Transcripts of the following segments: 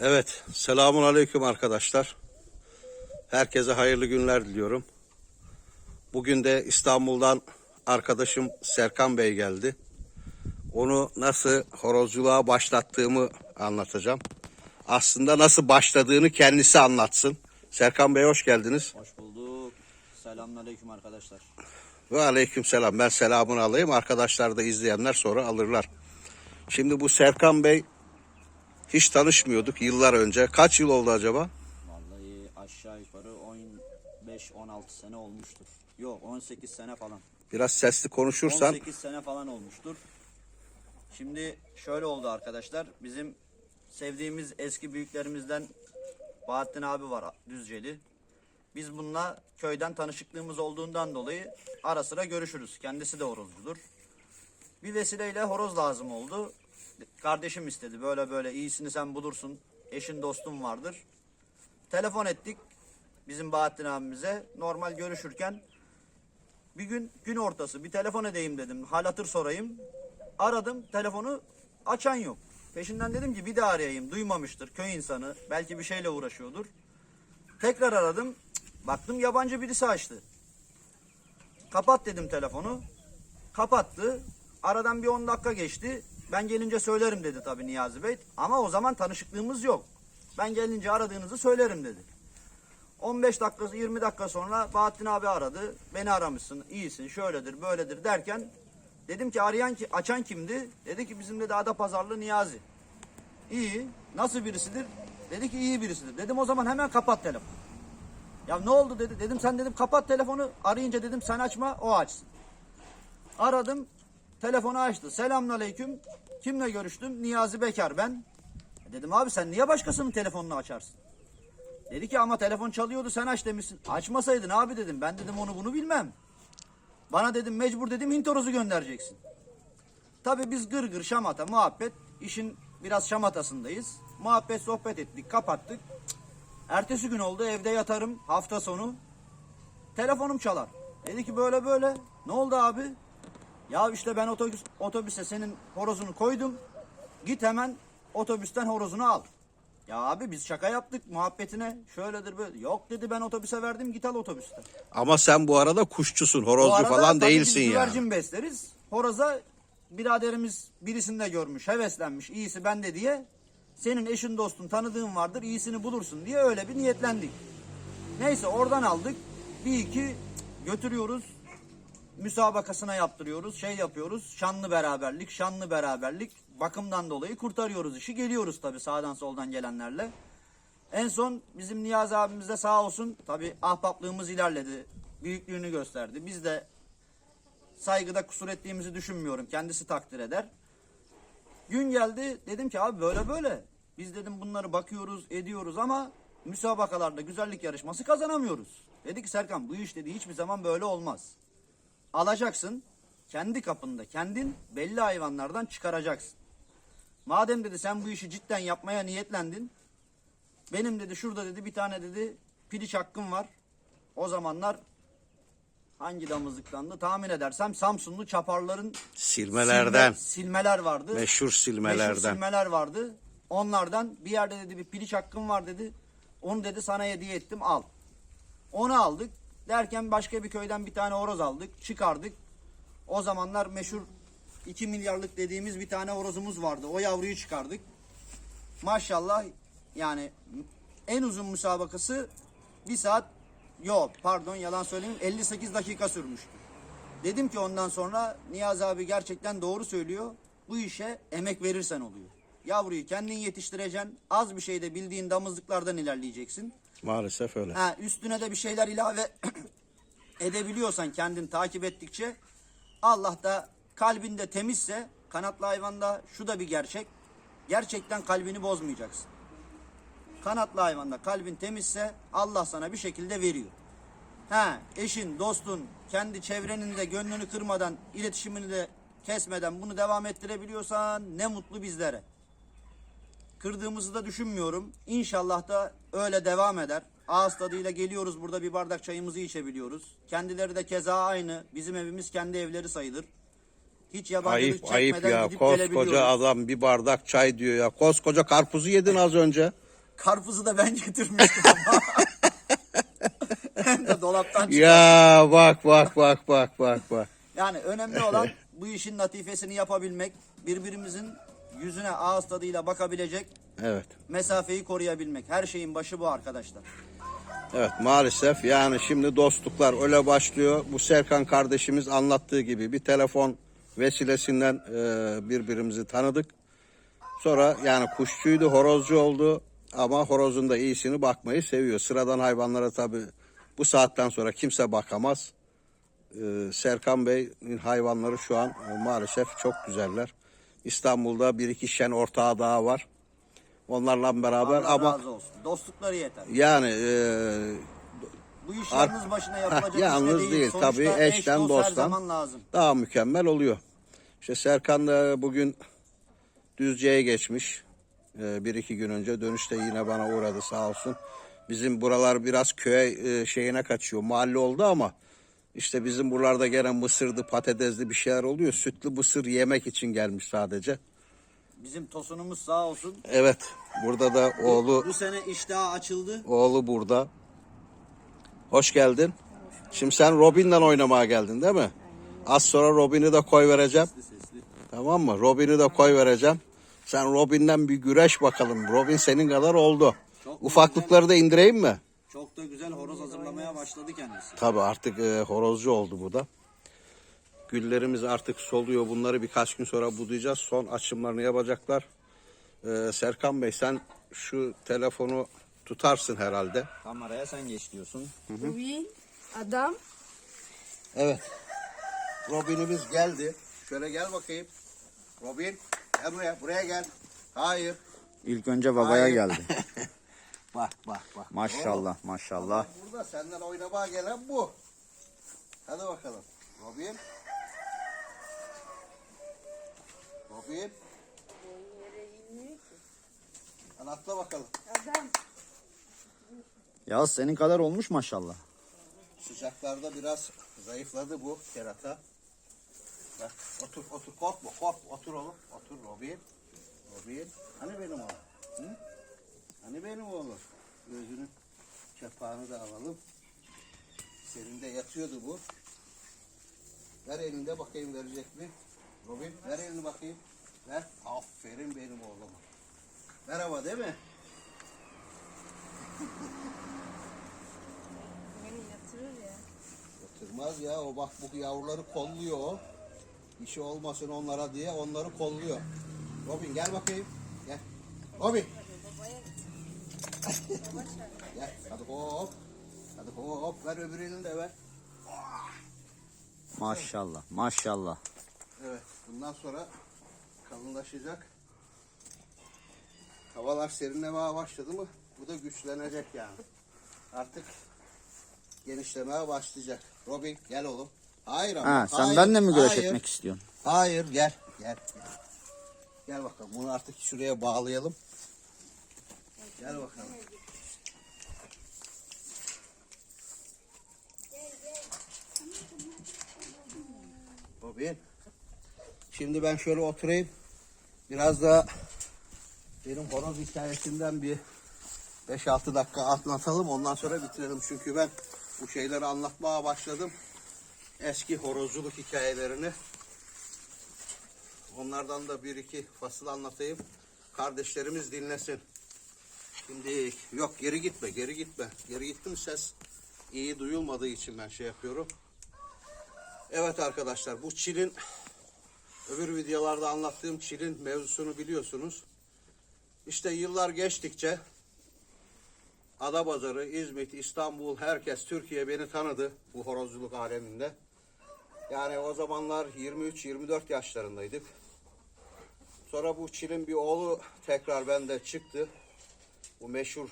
Evet, selamun aleyküm arkadaşlar. Herkese hayırlı günler diliyorum. Bugün de İstanbul'dan arkadaşım Serkan Bey geldi. Onu nasıl horozculuğa başlattığımı anlatacağım. Aslında nasıl başladığını kendisi anlatsın. Serkan Bey hoş geldiniz. Hoş bulduk. Selamünaleyküm arkadaşlar. Ve aleyküm selam. Ben selamını alayım. Arkadaşlar da izleyenler sonra alırlar. Şimdi bu Serkan Bey hiç tanışmıyorduk yıllar önce. Kaç yıl oldu acaba? Vallahi aşağı yukarı 15-16 sene olmuştur. Yok 18 sene falan. Biraz sesli konuşursan 18 sene falan olmuştur. Şimdi şöyle oldu arkadaşlar. Bizim sevdiğimiz eski büyüklerimizden Bahattin abi var Düzceli. Biz bununla köyden tanışıklığımız olduğundan dolayı ara sıra görüşürüz. Kendisi de horozcudur. Bir vesileyle horoz lazım oldu. Kardeşim istedi böyle böyle iyisini sen bulursun. Eşin dostun vardır. Telefon ettik bizim Bahattin abimize. Normal görüşürken bir gün gün ortası bir telefon edeyim dedim. Hal hatır sorayım. Aradım telefonu açan yok. Peşinden dedim ki bir daha arayayım. Duymamıştır köy insanı. Belki bir şeyle uğraşıyordur. Tekrar aradım. Baktım yabancı birisi açtı. Kapat dedim telefonu. Kapattı. Aradan bir 10 dakika geçti. Ben gelince söylerim dedi tabii Niyazi Bey. Ama o zaman tanışıklığımız yok. Ben gelince aradığınızı söylerim dedi. 15 dakika 20 dakika sonra Bahattin abi aradı. Beni aramışsın, iyisin, şöyledir, böyledir derken dedim ki arayan ki açan kimdi? Dedi ki bizim de Ada Pazarlı Niyazi. İyi. Nasıl birisidir? Dedi ki iyi birisidir. Dedim o zaman hemen kapat telefonu. Ya ne oldu dedi. Dedim sen dedim kapat telefonu. Arayınca dedim sen açma o açsın. Aradım. Telefonu açtı. Selamünaleyküm. Kimle görüştüm? Niyazi Bekar ben. E Dedim abi sen niye başkasının telefonunu açarsın? Dedi ki ama telefon çalıyordu sen aç demişsin. Açmasaydın abi dedim. Ben dedim onu bunu bilmem. Bana dedim mecbur dedim hintorozu göndereceksin. Tabii biz gır gır şamata muhabbet. işin biraz şamatasındayız. Muhabbet sohbet ettik kapattık. Ertesi gün oldu evde yatarım hafta sonu. Telefonum çalar. Dedi ki böyle böyle. Ne oldu abi? Ya işte ben otobüs, otobüse senin horozunu koydum. Git hemen otobüsten horozunu al. Ya abi biz şaka yaptık muhabbetine. Şöyledir böyle. Yok dedi ben otobüse verdim git al otobüste. ama sen bu arada kuşçusun, horozcu arada falan tabii değilsin biz ya. güvercin besleriz. Horoza biraderimiz birisini de görmüş, heveslenmiş, iyisi bende diye. Senin eşin dostun tanıdığın vardır, iyisini bulursun diye öyle bir niyetlendik. Neyse oradan aldık. Bir iki götürüyoruz. Müsabakasına yaptırıyoruz. Şey yapıyoruz. Şanlı beraberlik, şanlı beraberlik. Bakımdan dolayı kurtarıyoruz işi. Geliyoruz tabii sağdan soldan gelenlerle. En son bizim Niyaz abimiz de sağ olsun tabii ahbaplığımız ilerledi. Büyüklüğünü gösterdi. Biz de saygıda kusur ettiğimizi düşünmüyorum. Kendisi takdir eder. Gün geldi dedim ki abi böyle böyle. Biz dedim bunları bakıyoruz ediyoruz ama müsabakalarda güzellik yarışması kazanamıyoruz. Dedi ki Serkan bu iş dedi hiçbir zaman böyle olmaz. Alacaksın kendi kapında kendin belli hayvanlardan çıkaracaksın. Madem dedi sen bu işi cidden yapmaya niyetlendin. Benim dedi şurada dedi bir tane dedi piliç hakkım var. O zamanlar hangi damızlıktandı tahmin edersem Samsunlu çaparların Silmelerden, silme- silmeler vardı. meşhur silmelerden. Meşhur silmeler vardı. Onlardan bir yerde dedi bir piliç hakkım var dedi. Onu dedi sana hediye ettim al. Onu aldık. Derken başka bir köyden bir tane horoz aldık. Çıkardık. O zamanlar meşhur 2 milyarlık dediğimiz bir tane horozumuz vardı. O yavruyu çıkardık. Maşallah yani en uzun müsabakası bir saat yok pardon yalan söyleyeyim 58 dakika sürmüştü. Dedim ki ondan sonra Niyaz abi gerçekten doğru söylüyor. Bu işe emek verirsen oluyor. Yavruyu kendin yetiştireceksin. Az bir şeyde bildiğin damızlıklardan ilerleyeceksin. Maalesef öyle. Ha, üstüne de bir şeyler ilave edebiliyorsan kendin takip ettikçe Allah da kalbinde temizse kanatlı hayvanda şu da bir gerçek. Gerçekten kalbini bozmayacaksın. Kanatlı hayvanda kalbin temizse Allah sana bir şekilde veriyor. Ha, eşin, dostun, kendi çevrenin de gönlünü kırmadan, iletişimini de kesmeden bunu devam ettirebiliyorsan ne mutlu bizlere. Kırdığımızı da düşünmüyorum. İnşallah da öyle devam eder. Ağız tadıyla geliyoruz burada bir bardak çayımızı içebiliyoruz. Kendileri de keza aynı. Bizim evimiz kendi evleri sayılır. Hiç yabancılık Ayıp ayıp çekmeden ya. gidip Koskoca adam bir bardak çay diyor ya. Koskoca karpuzu yedin az önce. Karpuzu da ben getirmiştim ama. Hem de dolaptan çıkan. Ya bak bak bak bak bak bak. Yani önemli olan bu işin latifesini yapabilmek. Birbirimizin yüzüne ağız tadıyla bakabilecek Evet. mesafeyi koruyabilmek. Her şeyin başı bu arkadaşlar. Evet maalesef yani şimdi dostluklar öyle başlıyor. Bu Serkan kardeşimiz anlattığı gibi bir telefon vesilesinden e, birbirimizi tanıdık. Sonra yani kuşçuydu, horozcu oldu ama horozun da iyisini bakmayı seviyor. Sıradan hayvanlara tabi bu saatten sonra kimse bakamaz. E, Serkan Bey'in hayvanları şu an e, maalesef çok güzeller. İstanbul'da bir iki şen ortağı daha var. Onlarla beraber Allah ama razı olsun. Dostlukları yeter. yani e, Bu iş yalnız başına yapılacak Heh, iş de yalnız değil. değil. Sonuçta Tabii eş, eşten, dost her dosttan. zaman lazım. daha mükemmel oluyor. İşte Serkan da bugün Düzce'ye geçmiş. Ee, bir iki gün önce dönüşte yine bana uğradı sağ olsun. Bizim buralar biraz köye e, şeyine kaçıyor. Mahalle oldu ama işte bizim buralarda gene mısırdı, patatesli bir şeyler oluyor. Sütlü mısır yemek için gelmiş sadece. Bizim tosunumuz sağ olsun. Evet, burada da oğlu Bu sene iştahı açıldı. oğlu burada. Hoş geldin. Şimdi sen Robin'le oynamaya geldin değil mi? Az sonra Robin'i de koy vereceğim. Tamam mı? Robin'i de koy vereceğim. Sen Robin'den bir güreş bakalım. Robin senin kadar oldu. Ufaklıkları da indireyim mi? Çok da güzel horoz hazırlamaya başladı kendisi. Tabii artık e, horozcu oldu bu da. Güllerimiz artık soluyor. Bunları birkaç gün sonra budayacağız. Son açımlarını yapacaklar. E, Serkan Bey sen şu telefonu tutarsın herhalde. Kameraya sen geç diyorsun. Oui, Adam. Evet. Robin'imiz geldi. Şöyle gel bakayım. Robin gel buraya. Buraya gel. Hayır. İlk önce babaya Hayır. geldi. Bak bak bak. Maşallah maşallah. Burada senden oynamaya gelen bu. Hadi bakalım. Robin. Robin. Hadi atla bakalım. Adam. Ya senin kadar olmuş maşallah. Sıcaklarda biraz zayıfladı bu kerata. Bak otur otur korkma korkma otur oğlum otur Robin. Robin. Hani benim oğlum? Hı? Hani benim oğlum? Gözünün çapağını da alalım. Serinde yatıyordu bu. Ver elinde bakayım verecek mi? Robin ver elini bakayım. Ver. Aferin benim oğluma. Merhaba değil mi? Beni yatırır ya. Yatırmaz ya o bak bu yavruları kolluyor o. Şey olmasın onlara diye onları kolluyor. Robin gel bakayım. Gel. Robin. Gel hadi hop. Hadi hop ver öbürünü de ver. Maşallah maşallah. Evet bundan sonra kalınlaşacak. Havalar serinlemeye başladı mı bu da güçlenecek yani. Artık genişlemeye başlayacak. Robin gel oğlum. Hayır ama. Ha, sen hayır, benimle mi güreş hayır. etmek istiyorsun? Hayır gel gel. Gel, gel bakalım bunu artık şuraya bağlayalım. Gel bakalım. Robin. Şimdi ben şöyle oturayım. Biraz da benim horoz hikayesinden bir 5-6 dakika anlatalım. Ondan sonra bitirelim. Çünkü ben bu şeyleri anlatmaya başladım. Eski horozculuk hikayelerini. Onlardan da bir iki fasıl anlatayım. Kardeşlerimiz dinlesin. Şimdi yok geri gitme, geri gitme. Geri gittim ses iyi duyulmadığı için ben şey yapıyorum. Evet arkadaşlar bu çilin öbür videolarda anlattığım çilin mevzusunu biliyorsunuz. İşte yıllar geçtikçe Adapazarı, İzmit, İstanbul, herkes Türkiye beni tanıdı bu horozculuk aleminde. Yani o zamanlar 23-24 yaşlarındaydık. Sonra bu Çil'in bir oğlu tekrar bende çıktı. Bu meşhur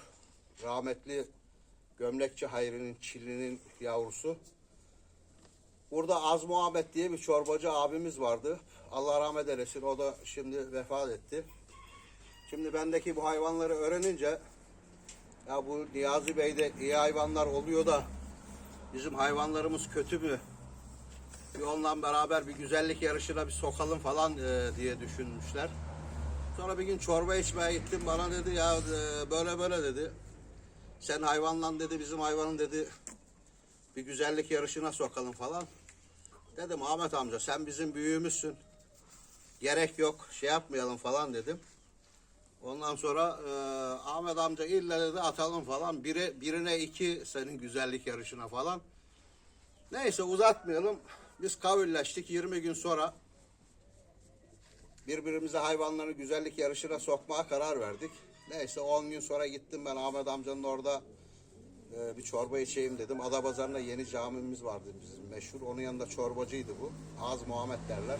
rahmetli Gömlekçi Hayri'nin Çil'inin yavrusu. Burada Az Muhammed diye bir çorbacı abimiz vardı. Allah rahmet eylesin. O da şimdi vefat etti. Şimdi bendeki bu hayvanları öğrenince ya bu Niyazi Bey'de iyi hayvanlar oluyor da bizim hayvanlarımız kötü mü? Bir onunla beraber bir güzellik yarışına bir sokalım falan e, diye düşünmüşler. Sonra bir gün çorba içmeye gittim. Bana dedi ya e, böyle böyle dedi. Sen hayvanla dedi bizim hayvanın dedi bir güzellik yarışına sokalım falan. Dedim Ahmet amca sen bizim büyüğümüzsün. Gerek yok şey yapmayalım falan dedim. Ondan sonra e, Ahmet amca illa dedi atalım falan. Biri, birine iki senin güzellik yarışına falan. Neyse uzatmayalım. Biz kavilleştik 20 gün sonra birbirimize hayvanları güzellik yarışına sokmaya karar verdik. Neyse 10 gün sonra gittim ben Ahmet amcanın orada e, bir çorba içeyim dedim. Adapazarı'nda yeni camimiz vardı bizim meşhur. Onun yanında çorbacıydı bu. Az Muhammed derler.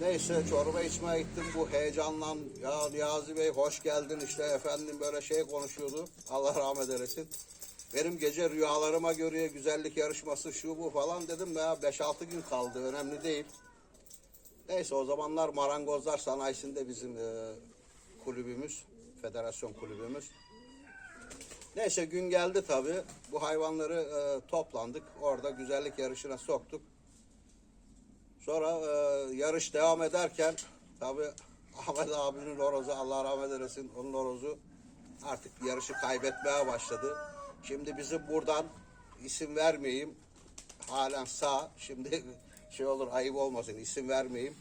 Neyse çorba içmeye gittim bu heyecanla ya Niyazi Bey hoş geldin işte efendim böyle şey konuşuyordu. Allah rahmet eylesin. Benim gece rüyalarıma göre güzellik yarışması şu bu falan dedim ya 5-6 gün kaldı önemli değil. Neyse o zamanlar Marangozlar Sanayisi'nde bizim e, kulübümüz, federasyon kulübümüz. Neyse gün geldi tabii. Bu hayvanları e, toplandık. Orada güzellik yarışına soktuk. Sonra e, yarış devam ederken tabii Ahmet abinin horozu Allah rahmet eylesin onun horozu artık yarışı kaybetmeye başladı. Şimdi bizim buradan isim vermeyeyim. Halen sağ. Şimdi şey olur ayıp olmasın isim vermeyeyim.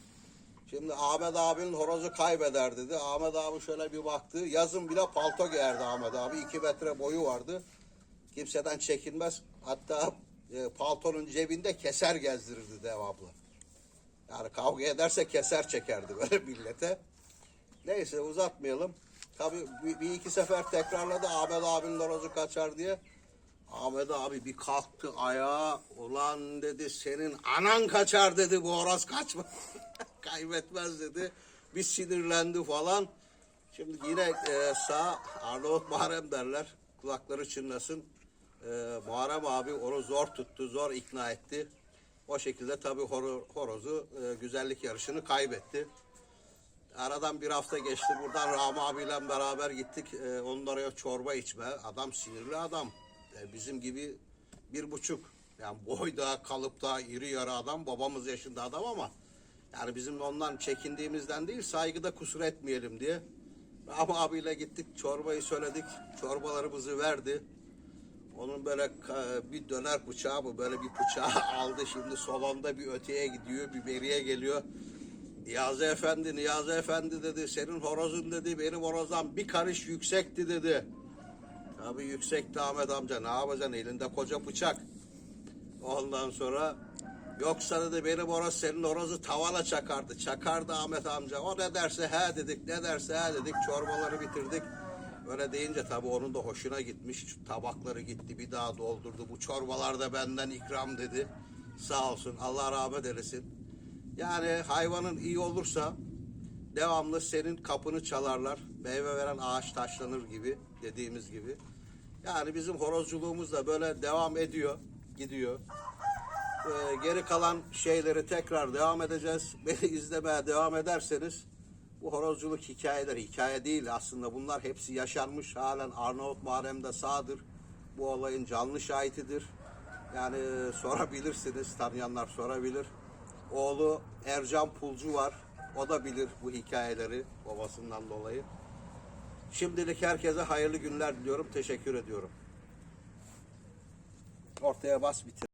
Şimdi Ahmet abinin horozu kaybeder dedi. Ahmet abi şöyle bir baktı. Yazın bile palto giyerdi Ahmet abi. iki metre boyu vardı. Kimseden çekinmez. Hatta e, paltonun cebinde keser gezdirirdi devamlı. Yani kavga ederse keser çekerdi böyle millete. Neyse uzatmayalım. Tabii bir, bir iki sefer tekrarladı Ahmet abinin horozu kaçar diye. Ahmet abi bir kalktı ayağa. Ulan dedi senin anan kaçar dedi bu horoz kaçma. Kaybetmez dedi. Bir sinirlendi falan. Şimdi yine e, sağ Arnavut Muharrem derler. Kulakları çınlasın. E, Muharrem abi onu zor tuttu, zor ikna etti. O şekilde tabii horo- horozu e, güzellik yarışını kaybetti. Aradan bir hafta geçti. Buradan Rami abiyle beraber gittik. E, oraya çorba içme. Adam sinirli adam. E, bizim gibi bir buçuk. Yani boyda, kalıpta, iri yarı adam. Babamız yaşında adam ama yani bizim ondan çekindiğimizden değil saygıda kusur etmeyelim diye. Rami abiyle gittik. Çorbayı söyledik. Çorbalarımızı verdi. Onun böyle bir döner bıçağı mı böyle bir bıçağı aldı şimdi salonda bir öteye gidiyor bir beriye geliyor. Niyazi Efendi, Niyazi Efendi dedi senin horozun dedi benim horozdan bir karış yüksekti dedi. Tabii yüksekti Ahmet amca ne yapacaksın elinde koca bıçak. Ondan sonra yoksa dedi benim horoz senin horozu tavana çakardı. Çakardı Ahmet amca. O ne derse he dedik ne derse he dedik çorbaları bitirdik. Öyle deyince tabii onun da hoşuna gitmiş. Tabakları gitti bir daha doldurdu. Bu çorbalar da benden ikram dedi. Sağ olsun Allah rahmet eylesin. Yani hayvanın iyi olursa devamlı senin kapını çalarlar. Meyve veren ağaç taşlanır gibi dediğimiz gibi. Yani bizim horozculuğumuz da böyle devam ediyor, gidiyor. Ee, geri kalan şeyleri tekrar devam edeceğiz. Beni izlemeye devam ederseniz bu horozculuk hikayeler hikaye değil aslında bunlar hepsi yaşanmış halen Arnavut Muharrem'de sağdır. Bu olayın canlı şahitidir. Yani sorabilirsiniz tanıyanlar sorabilir. Oğlu Ercan Pulcu var. O da bilir bu hikayeleri babasından dolayı. Şimdilik herkese hayırlı günler diliyorum. Teşekkür ediyorum. Ortaya bas bitir.